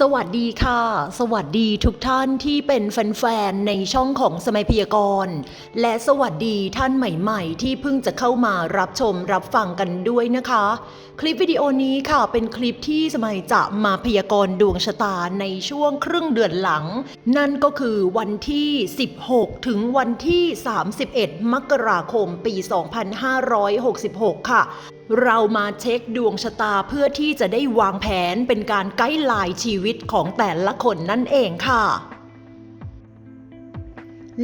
สวัสดีค่ะ สวัสดีทุกท่านที่เป็นแฟนๆในช่องของสมัยพยากรณ์และสวัสดีท่านใหม่ๆ ที่เพิ่งจะเข้ามารับชมรับฟังกันด้วยนะคะ คลิปวิดีโอนี้ค่ะเป็นคลิปที่สมัยจะมาพยากรณ์ดวงชะตาในช่วงครึ่งเดือนหลัง นั่นก็คือวันที่ 16 ถึงวันที่ 31 มกราคมปี 2566 ค่ะ เรามาเช็คดวงชะตาเพื่อที่จะได้วางแผนเป็นการไกด์ไลน์ชีวิตของแต่ละคนนั่นเองค่ะ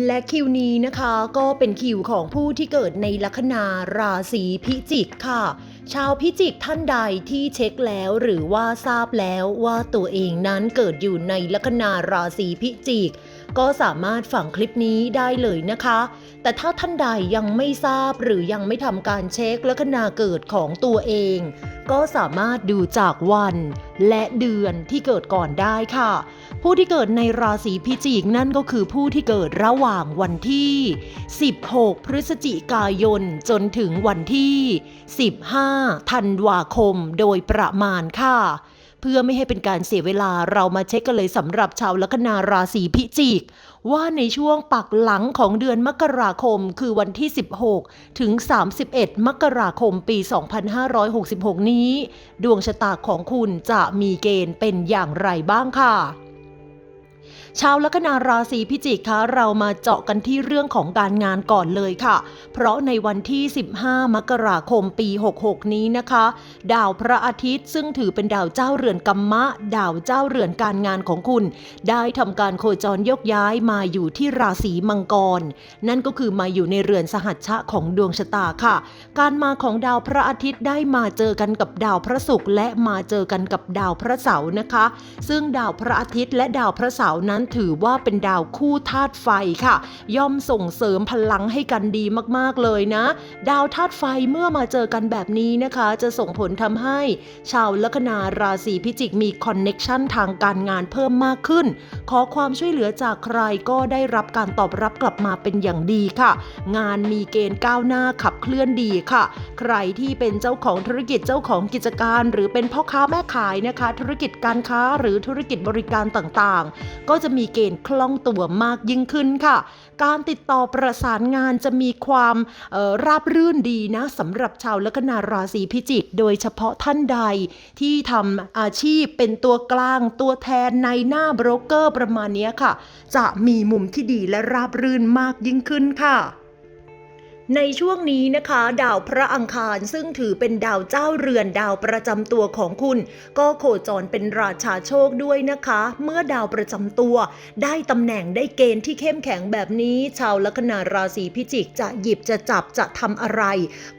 และคิวนี้นะคะก็เป็นคิวของผู้ที่เกิดในลัคนาราศีพิจิกค่ะ ชาวพิจิกท่านใดที่เช็คแล้วหรือว่าทราบแล้วว่าตัวเองนั้นเกิดอยู่ในลัคนาราศีพิจิก ก็สามารถฟังคลิปนี้ได้เลยนะคะ แต่ถ้าท่านใดยังไม่ทราบหรือยังไม่ทำการเช็คลัคนาเกิดของตัวเอง ก็สามารถดูจากวันและเดือนที่เกิดก่อนได้ค่ะ ผู้ที่เกิดในราศีพิจิกนั่นก็คือผู้ที่เกิดระหว่างวันที่ 16 พฤศจิกายน จนถึงวันที่ 15 ธันวาคมโดยประมาณค่ะ เพื่อไม่ให้เป็นการเสียเวลาเรามาเช็คกันเลยสำหรับชาวลัคนาราศีพิจิก ว่าในช่วงปักหลังของเดือนมกราคม คือวันที่ 16 ถึง 31 มกราคมปี 2566 นี้ ดวงชะตาของคุณจะมีเกณฑ์เป็นอย่างไรบ้างค่ะ ชาวลัคนาราศีพิจิกคะเรามาเจาะกันที่เรื่องของการงานก่อนเลยค่ะ เพราะในวันที่ 15 มกราคมปี 66 นี้นะคะ ดาวพระอาทิตย์ซึ่งถือเป็นดาวเจ้าเรือนกัมมะ ดาวเจ้าเรือนการงานของคุณ ได้ทำการโคจรยกย้ายมาอยู่ที่ราศีมังกร นั่นก็คือมาอยู่ในเรือนสหัชชะของดวงชะตาค่ะ การมาของดาวพระอาทิตย์ได้มาเจอกันกับดาวพระศุกร์และมาเจอกันกับดาวพระเสาร์นะคะ ซึ่งดาวพระอาทิตย์และดาวพระเสาร์นั้นถือว่าเป็นดาวคู่ธาตุไฟค่ะ ย่อมส่งเสริมพลังให้กันดีมากๆเลยนะ ดาวธาตุไฟเมื่อมาเจอกันแบบนี้นะคะ จะส่งผลทำให้ชาวลัคนาราศีพิจิกมีคอนเน็ชันทางการงานเพิ่มมากขึ้น ขอความช่วยเหลือจากใครก็ได้รับการตอบรับกลับมาเป็นอย่างดีค่ะ งานมีเกณฑ์ก้าวหน้าขับเคลื่อนดีค่ะ ใครที่เป็นเจ้าของธุรกิจเจ้าของกิจการ หรือเป็นพ่อค้าแม่ขายนะคะ ธุรกิจการค้าหรือธุรกิจบริการต่างๆ ก็จะะมีเกณฑ์คล่องตัวมากยิ่งขึ้นค่ะ การติดต่อประสานงานจะมีความออราบรื่นดีนะสำหรับชาวลัคนาราศีพิจิก โดยเฉพาะท่านใดที่ทำอาชีพเป็นตัวกลางตัวแทนในหน้าโบรกเกอร์ประมาณนี้ค่ะ จะมีมุมที่ดีและราบรื่นมากยิ่งขึ้นค่ะ ในช่วงนี้นะคะ ดาวพระอังคารซึ่งถือเป็นดาวเจ้าเรือนดาวประจำตัวของคุณ ก็โคจรเป็นราชาโชคด้วยนะคะ เมื่อดาวประจำตัว ได้ตำแหน่งได้เกณฑ์ที่เข้มแข็งแบบนี้ ชาวลัคนาราศีพิจิกจะหยิบจะจับจะทำอะไร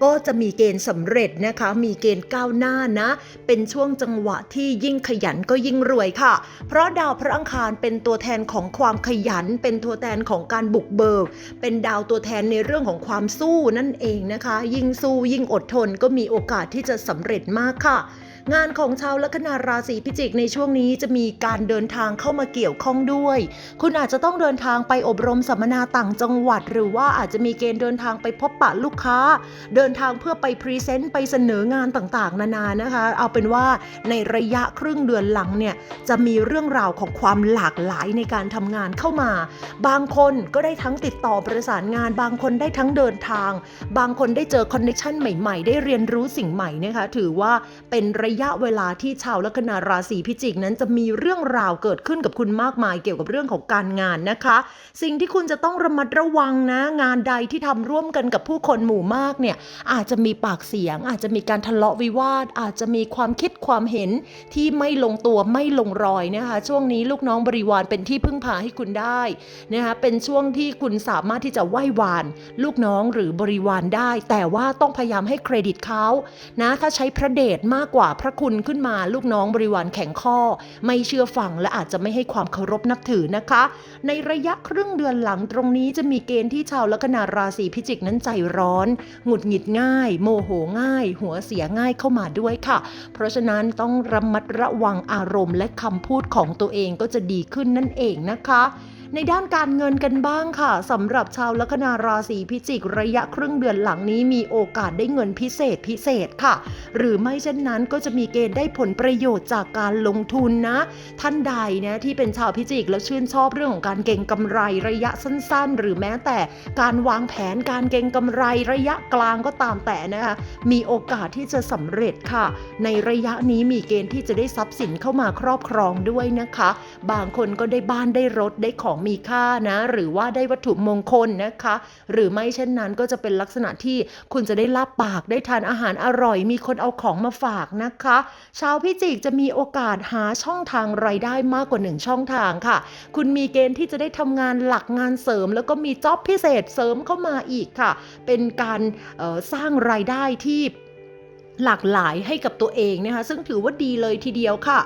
ก็จะมีเกณฑ์สำเร็จนะคะ มีเกณฑ์ก้าวหน้านะ เป็นช่วงจังหวะที่ยิ่งขยันก็ยิ่งรวยค่ะ เพราะดาวพระอังคารเป็นตัวแทนของความขยัน เป็นตัวแทนของการบุกเบิก เป็นดาวตัวแทนในเรื่องของความสู้นั่นเองนะคะ ยิ่งสู้ยิ่งอดทนก็มีโอกาสที่จะสำเร็จมากค่ะ งานของชาวลัคนาราศีพิจิกในช่วงนี้จะมีการเดินทางเข้ามาเกี่ยวข้องด้วย คุณอาจจะต้องเดินทางไปอบรมสัมมนาต่างจังหวัด หรือว่าอาจจะมีเกณฑ์เดินทางไปพบปะลูกค้า เดินทางเพื่อไปพรีเซนต์ไปเสนองานต่างๆ นานานะคะ เอาเป็นว่าในระยะครึ่งเดือนหลังเนี่ยจะมีเรื่องราวของความหลากหลายในการทำงานเข้ามา บางคนก็ได้ทั้งติดต่อประสานงาน บางคนได้ทั้งเดินทาง บางคนได้เจอคอนเนคชันใหม่ ๆ ได้เรียนรู้สิ่งใหม่นะคะ ถือว่าเป็นระยะเวลาที่ชาวลัคนาราศีพิจิกนั้นจะมีเรื่องราวเกิดขึ้นกับคุณมากมายเกี่ยวกับเรื่องของการงานนะคะ สิ่งที่คุณจะต้องระมัดระวังนะ งานใดที่ทำร่วมกันกับผู้คนหมู่มากเนี่ยอาจจะมีปากเสียง อาจจะมีการทะเลาะวิวาท อาจจะมีความคิดความเห็นที่ไม่ลงตัวไม่ลงรอยนะคะ ช่วงนี้ลูกน้องบริวารเป็นที่พึ่งพาให้คุณได้นะคะเป็นช่วงที่คุณสามารถที่จะไหว้วาน ลูกน้องหรือบริวารได้ แต่ว่าต้องพยายามให้เครดิตเขานะถ้าใช้พระเดชมากกว่าพระคุณขึ้นมาลูกน้องบริวารแข็งข้อ ไม่เชื่อฟังและอาจจะไม่ให้ความเคารพนับถือนะคะ ในระยะครึ่งเดือนหลังตรงนี้จะมีเกณฑ์ที่ชาวลัคนาราศีพิจิกนั้นใจร้อน หงุดหงิดง่าย โมโหง่าย หัวเสียง่ายเข้ามาด้วยค่ะ เพราะฉะนั้นต้องระมัดระวังอารมณ์และคำพูดของตัวเองก็จะดีขึ้นนั่นเองนะคะ ในด้านการเงินกันบ้างค่ะสำหรับชาวลัคนาราศีพิจิกระยะครึ่งเดือนหลังนี้มีโอกาสได้เงินพิเศษพิเศษค่ะ หรือไม่เช่นนั้นก็จะมีเกณฑ์ได้ผลประโยชน์จากการลงทุนนะ ท่านใดนะที่เป็นชาวพิจิกแล้วชื่นชอบเรื่องของการเก็งกำไรระยะสั้น ๆ หรือแม้แต่การวางแผนการเก็งกำไรระยะกลางก็ตามแต่นะคะมีโอกาสที่จะสำเร็จค่ะ ในระยะนี้มีเกณฑ์ที่จะได้ทรัพย์สินเข้ามาครอบครองด้วยนะคะ บางคนก็ได้บ้านได้รถได้ของมีค่านะ หรือว่าได้วัตถุมงคลนะคะ หรือไม่เช่นนั้นก็จะเป็นลักษณะที่คุณจะได้ลาบปากได้ทานอาหารอร่อย มีคนเอาของมาฝากนะคะ ชาวพิจิกจะมีโอกาสหาช่องทางรายได้มากกว่าหนึ่งช่องทางค่ะ คุณมีเกณฑ์ที่จะได้ทำงานหลักงานเสริม แล้วก็มีจ็อบพิเศษเสริมเข้ามาอีกค่ะ เป็นการสร้างรายได้ที่ หลากหลายให้กับตัวเองนะคะซึ่งถือว่าดีเลยทีเดียวค่ะ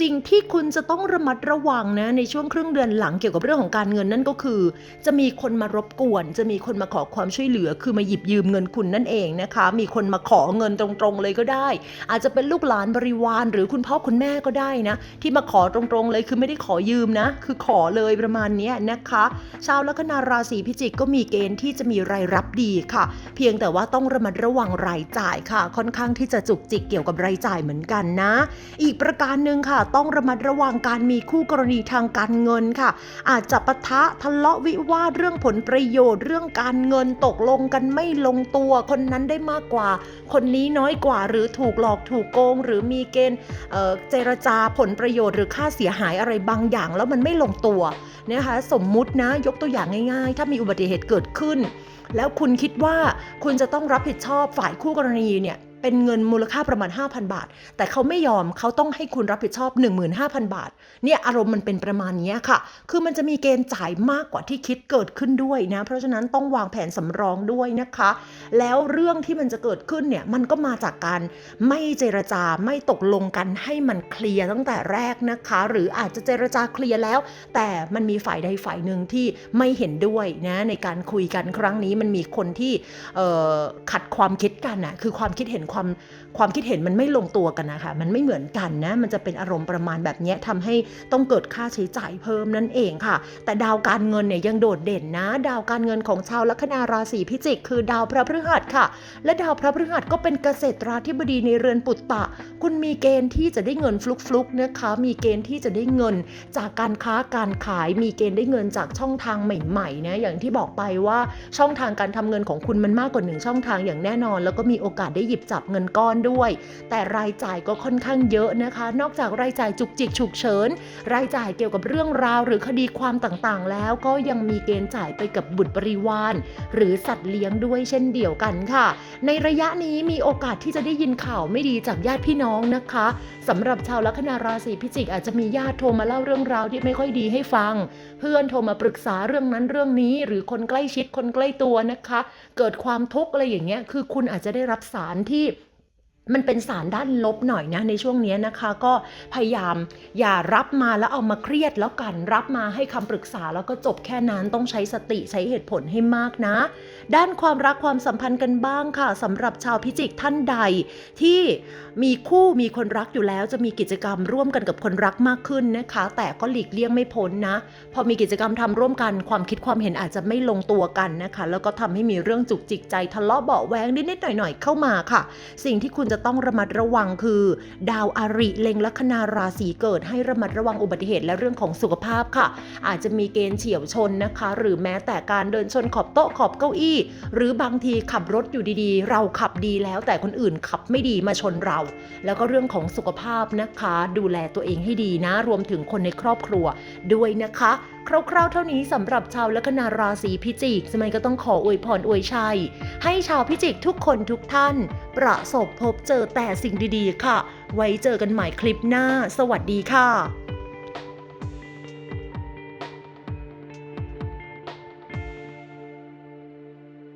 สิ่งที่คุณจะต้องระมัดระวังนะในช่วงครึ่งเดือนหลังเกี่ยวกับเรื่องของการเงินนั่นก็คือ จะมีคนมารบกวน จะมีคนมาขอความช่วยเหลือ คือมาหยิบยืมเงินคุณนั่นเองนะคะ มีคนมาขอเงินตรงๆเลยก็ได้ อาจจะเป็นลูกหลานบริวาร หรือคุณพ่อคุณแม่ก็ได้นะ ที่มาขอตรงๆเลยคือไม่ได้ขอยืมนะ คือขอเลยประมาณนี้นะคะ ชาวลัคนาราศีพิจิกก็มีเกณฑ์ที่จะมีรายรับดีค่ะ เพียงแต่ว่าต้องระมัดระวังรายจ่ายค่ะ ค่อนข้างที่จะจุกจิกเกี่ยวกับรายจ่ายเหมือนกันนะ อีกประการหนึ่งค่ะ ต้องระมัดระวังการมีคู่กรณีทางการเงินค่ะ อาจจะปะทะทะเลาะวิวาทเรื่องผลประโยชน์ เรื่องการเงินตกลงกันไม่ลงตัวคนนั้นได้มากกว่า คนนี้น้อยกว่าหรือถูกหลอกถูกโกง หรือมีเกณฑ์เอ่อเจรจาผลประโยชน์หรือค่าเสียหายอะไรบางอย่าง แล้วมันไม่ลงตัวนะคะสมมุตินะยกตัวอย่างง่าย ๆ ถ้ามีอุบัติเหตุเกิดขึ้น แล้วคุณคิดว่าคุณจะต้องรับผิดชอบฝ่ายคู่กรณีเนี่ย เป็นเงินมูลค่าประมาณ 5,000 บาท แต่เขาไม่ยอมเขาต้องให้คุณรับผิดชอบ 15,000 บาท เนี่ยอารมณ์มันเป็นประมาณนี้ค่ะ คือมันจะมีเกณฑ์จ่ายมากกว่าที่คิดเกิดขึ้นด้วยนะ เพราะฉะนั้นต้องวางแผนสำรองด้วยนะคะ แล้วเรื่องที่มันจะเกิดขึ้นเนี่ยมันก็มาจากการไม่เจรจาไม่ตกลงกันให้มันเคลียร์ตั้งแต่แรกนะคะ หรืออาจจะเจรจาเคลียร์แล้ว แต่มันมีฝ่ายใดฝ่ายหนึ่งที่ไม่เห็นด้วยนะในการคุยกันครั้งนี้มันมีคนที่ขัดความคิดกันนะคือความคิดเห็นความความคิดเห็นมันไม่ลงตัวกันนะคะ มันไม่เหมือนกันนะ มันจะเป็นอารมณ์ประมาณแบบนี้ยทำให้ต้องเกิดค่าใช้จ่ายเพิ่มนั่นเองค่ะ แต่ดาวการเงินเนี่ยยังโดดเด่นนะ ดาวการเงินของชาวลัคนาราศีพิจิก คือดาวพระพฤหัสค่ะ และดาวพระพฤหัสก็เป็นเกษตราธิบดีในเรือนปุตตะ คุณมีเกณฑ์ที่จะได้เงินฟลุกๆนะคะ มีเกณฑ์ที่จะได้เงินจากการค้าการขาย มีเกณฑ์ได้เงินจากช่องทางใหม่ๆนะ อย่างที่บอกไปว่าช่องทางการทำเงินของคุณมันมากกว่าหนึ่งช่องทางอย่างแน่นอน แล้วก็มีโอกาสได้หยิบจับเงินก้อนด้วย แต่รายจ่ายก็ค่อนข้างเยอะนะคะ นอกจากรายจ่ายจุกจิกฉุกเฉิน รายจ่ายเกี่ยวกับเรื่องราวหรือคดีความต่างๆ แล้วก็ยังมีเกณฑ์จ่ายไปกับบุตรบริวาร หรือสัตว์เลี้ยงด้วยเช่นเดียวกันค่ะ ในระยะนี้มีโอกาสที่จะได้ยินข่าวไม่ดีจากญาติพี่น้องนะคะสำหรับชาวลัคนาราศีพิจิกอาจจะมีญาติโทรมาเล่าเรื่องราวที่ไม่ค่อยดีให้ฟัง เพื่อนโทรมาปรึกษาเรื่องนั้นเรื่องนี้ หรือคนใกล้ชิดคนใกล้ตัวนะคะ เกิดความทุกข์อะไรอย่างเงี้ยคือคุณอาจจะได้รับสารที่ มันเป็นสารด้านลบหน่อยนะในช่วงนี้นะคะ ก็พยายามอย่ารับมาแล้วเอามาเครียดแล้วกันรับมาให้คำปรึกษาแล้วก็จบแค่นั้นต้องใช้สติใช้เหตุผลให้มากนะ ด้านความรักความสัมพันธ์กันบ้างค่ะสำหรับชาวพิจิกท่านใด ที่มีคู่มีคนรักอยู่แล้ว จะมีกิจกรรมร่วมกันกับคนรักมากขึ้นนะคะ แต่ก็หลีกเลี่ยงไม่พ้นนะ พอมีกิจกรรมทำร่วมกันความคิดความเห็นอาจจะไม่ลงตัวกันนะคะ แล้วก็ทำให้มีเรื่องจุกจิกใจทะเลาะเบาแวงนิดๆหน่อยๆเข้ามาค่ะ สิ่งที่คุณจะต้องระมัดระวังคือ ดาวอาริเล็งลัคนาราศีเกิดให้ระมัดระวังอุบัติเหตุและเรื่องของสุขภาพค่ะ อาจจะมีเกณฑ์เฉียวชนนะคะ หรือแม้แต่การเดินชนขอบโต๊ะขอบเก้าอี้ หรือบางทีขับรถอยู่ดีๆ เราขับดีแล้วแต่คนอื่นขับไม่ดีมาชนเรา แล้วก็เรื่องของสุขภาพนะคะ ดูแลตัวเองให้ดีนะ รวมถึงคนในครอบครัวด้วยนะคะ คร่าวๆเท่านี้สำหรับชาวลัคนาราศีพิจิกสมัยก็ต้องขออวยพรอวยชัย ให้ชาวพิจิกทุกคนทุกท่าน ประสบพบเจอแต่สิ่งดีๆ ค่ะ ไว้เจอกันใหม่คลิปหน้า สวัสดีค่ะ